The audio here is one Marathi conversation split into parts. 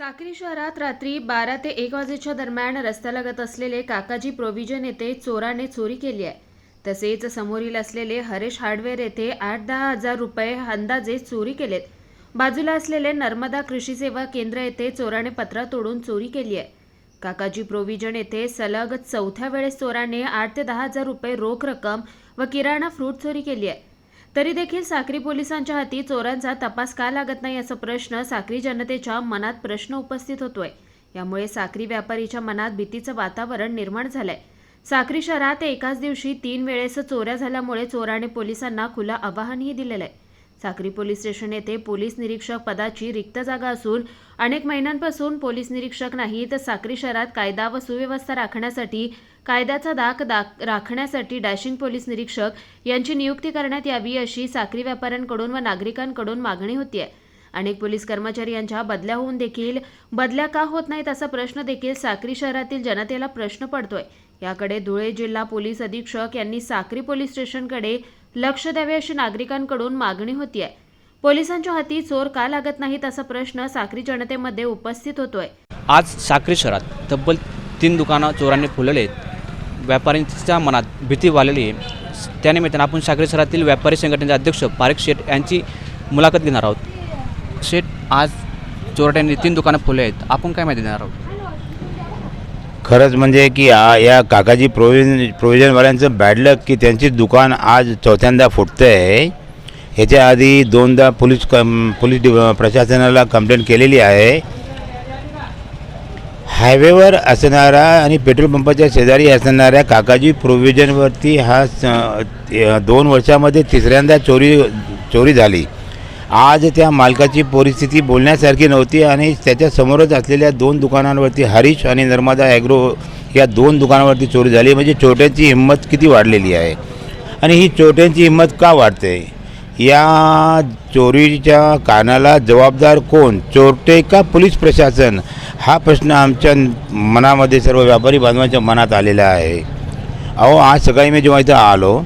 साक्री शहरात रात्री बारा ते एक वाजेच्या दरम्यान रस्त्यालगत असलेले काकाजी प्रोव्हिजन येथे चोराने चोरी केली आहे. तसेच समोरील असलेले हरेश हार्डवेअर येथे आठ दहा हजार रुपये अंदाजे चोरी केलेत. बाजूला असलेले नर्मदा कृषी सेवा केंद्र येथे चोराने पत्रा तोडून चोरी केली आहे. काकाजी प्रोव्हिजन येथे सलग चौथ्या वेळेस चोराने आठ ते दहा हजार रुपये रोख रक्कम व किराणा फ्रूट चोरी केली आहे. तरी देखील साक्री पोलिसांच्या हाती चोरांचा तपास का लागत नाही असा प्रश्न साक्री जनतेच्या मनात प्रश्न उपस्थित होतोय. यामुळे साक्री व्यापारीच्या मनात भीतीचं वातावरण निर्माण झालंय. साक्री शहरात एकाच दिवशी तीन वेळेस चोऱ्या झाल्यामुळे चोराने पोलिसांना खुला आवाहनही दिलेलं आहे साक्री पोलीस स्टेशन येथे पोलीस निरीक्षक पदाची रिक्त जागा असून अनेक महिन्यांपासून पोलीस निरीक्षक नाही तर साक्री शहरात कायदा व सुव्यवस्था राखण्यासाठी कायद्याचा दाग दाख राखण्यासाठी डॅशिंग पोलीस निरीक्षक यांची नियुक्ती करण्यात यावी अशी साक्री व्यापाऱ्यांकडून व नागरिकांकडून मागणी होती आहे अनेक पोलीस कर्मचारी यांच्या बदल्या होऊन देखील बदल्या का होत नाहीत असा प्रश्न देखील साक्री शहरातील जनतेला प्रश्न पडतोय. याकडे धुळे जिल्हा पोलीस अधीक्षक यांनी साक्री पोलीस स्टेशनकडे लक्ष द्यावे अशी नागरिकांकडून मागणी होती आहे पोलिसांच्या हाती चोर का लागत नाहीत असा प्रश्न साक्री जनतेमध्ये उपस्थित होतोय. आज साक्री शहरात तब्बल तीन दुकानं चोरांनी फुलले आहेत. व्यापाऱ्यांच्या मनात भीती वाढलेली आहे. त्यानिमित्तानं आपण साक्री शहरातील व्यापारी संघटनेचे अध्यक्ष पारिक शेठ यांची मुलाखत घेणार आहोत. शेठ आज चोरट्यांनी तीन दुकानं फुले आहेत. आपण काय माहिती देणार आहोत? खरंच म्हणजे की आ- या काकाजी प्रोव्हिजन प्रोव्हिजनवाल्यांचं बॅडलक की त्यांची दुकान आज चौथ्यांदा फुटतं आहे ह्याच्या आधी दोनदा पोलीस कम पोलीस डि- प्रशासनाला कंप्लेंट केलेली आहे. हायवेवर असणारा आणि पेट्रोल पंपाच्या शेजारी असणाऱ्या काकाजी प्रोव्हिजनवरती हा दोन वर्षामध्ये तिसऱ्यांदा चोरी चोरी झाली. आज त्या मालकाची परिस्थिती बोलण्यासारखी नव्हती आणि त्याच्यासमोरच असलेल्या दोन दुकानांवरती हरीश आणि नर्मदा ॲग्रो या दोन दुकानावरती चोरी झाली. म्हणजे चोट्यांची हिंमत किती वाढलेली आहे? आणि ही चोट्यांची हिंमत का वाढते? या चोरीच्या कानाला जबाबदार कोण? चोरटे का पोलीस प्रशासन? हा प्रश्न आमच्या मनामध्ये सर्व व्यापारी बांधवांच्या मनात आलेला आहे. अहो आज सकाळी मी जेव्हा इथं आलो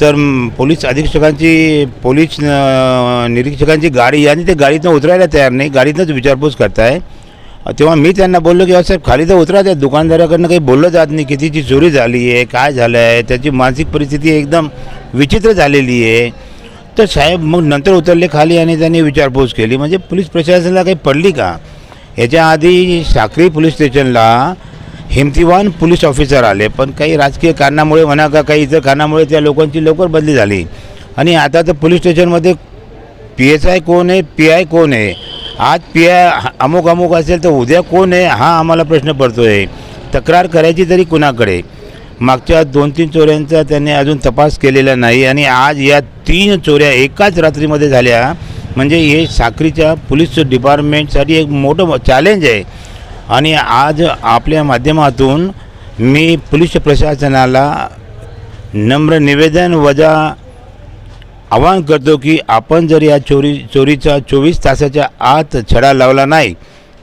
तर पोलीस अधीक्षकांची पोलीस निरीक्षकांची गाडी आणि ते गाडीतनं उतरायला तयार नाही गाडीतनंच विचारपूस करताय. तेव्हा मी त्यांना बोललो की अहो साहेब खाली तर उतरा त्या दुकानदाराकडनं काही बोललं जात नाही कितीची चोरी झाली आहे काय झालं आहे त्याची मानसिक परिस्थिती एकदम विचित्र झालेली आहे. तर साहेब मग नंतर उतरले खाली आणि त्यांनी विचारपूस केली. म्हणजे पोलीस प्रशासनाला काही पडली का? याच्या आधी साक्री पोलीस स्टेशनला हिमतीवान पोलीस ऑफिसर आले पण काही राजकीय कारणामुळे म्हणा का काही इतर कारणामुळे त्या लोकांची लवकर बदली झाली. आणि आता तर पोलीस स्टेशनमध्ये पी एस आय कोण आहे? पी आय कोण आहे? आज पी आय अमुक अमुक असेल तर उद्या कोण आहे? हा आम्हाला प्रश्न पडतो आहे तक्रार करायची तरी कुणाकडे? मागच्या दोन तीन चोऱ्यांचा त्यांनी अजून तपास केलेला नाही आणि आज या तीन चोऱ्या एकाच रात्रीमध्ये झाल्या. म्हणजे हे साखरीच्या पोलीस डिपार्टमेंटसाठी एक मोठं चॅलेंज आहे. आणि आज आपल्या माध्यमातून मी पोलीस प्रशासनाला नम्र निवेदन वजा आवाहन करतो की आपण जर या चोरी चोरीचा चोवीस तासाच्या आत छडा लावला नाही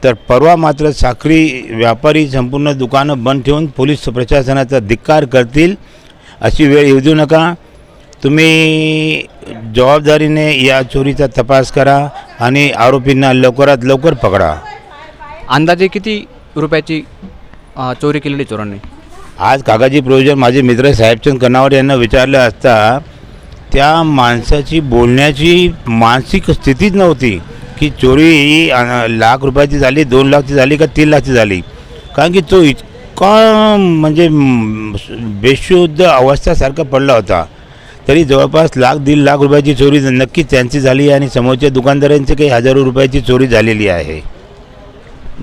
तर परवा मात्र साखरी व्यापारी संपूर्ण दुकानं बंद ठेवून पोलीस प्रशासनाचा धिक्कार करतील अशी वेळ येऊ देऊ नका. तुम्ही जबाबदारीने या चोरीचा तपास करा आणि आरोपींना लवकरात लवकर पकडा. अंदाजे किती रुपयाची अ, चोरी केलेली चोरांनी? आज काकाजी प्रोविजन माझे मित्र साहेबचंद कनावर यांना विचारलं असता त्या माणसाची बोलण्याची मानसिक स्थितीच नव्हती. की चोरी ही लाख रुपयाची झाली दोन लाखची झाली का तीन लाखची झाली? कारण की तो इतका म्हणजे बेशुद्ध अवस्थासारखा पडला होता. तरी जवळपास लाख दीड लाख रुपयाची चोरी नक्कीच त्यांची झाली आणि समोरच्या दुकानदारांची काही हजारो रुपयाची चोरी झालेली आहे.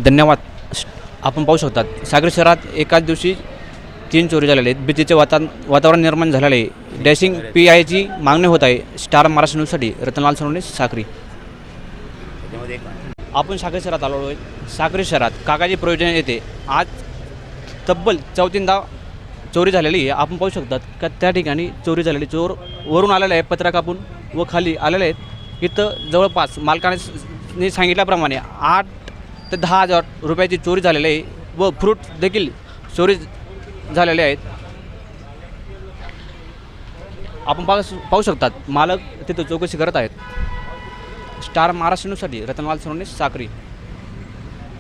धन्यवाद. आपण पाहू शकतात सागरी शहरात एकाच दिवशी तीन चोरी झालेले आहेत. भीतीचे वाता वातावरण निर्माण झालेले आहे. डॅशिंग पी आयची मागणी होत आहे. स्टार महाराष्ट्र न्यूजसाठी रतनलाल सोनवणे शहरामध्ये आपण साखरे शहरात आलो आहे साखरे शहरात काकाची प्रयोजन येते आज तब्बल चौतींदा चोरी झालेली आहे. आपण पाहू शकतात का त्या ठिकाणी चोरी झालेली चोर वरून आलेला आहे पत्रा कापून व खाली आलेले आहेत. इथं जवळपास मालकाने सांगितल्याप्रमाणे आठ ते दहा हजार रुपयाची चोरी झालेली आहे व फ्रूट देखील चोरी झालेले आहेत. आपण पाहू पाहू शकतात मालक तिथं चौकशी करत आहेत. स्टार महाराष्ट्र न्यूजसाठी रतनलाल सोनवणे साक्री.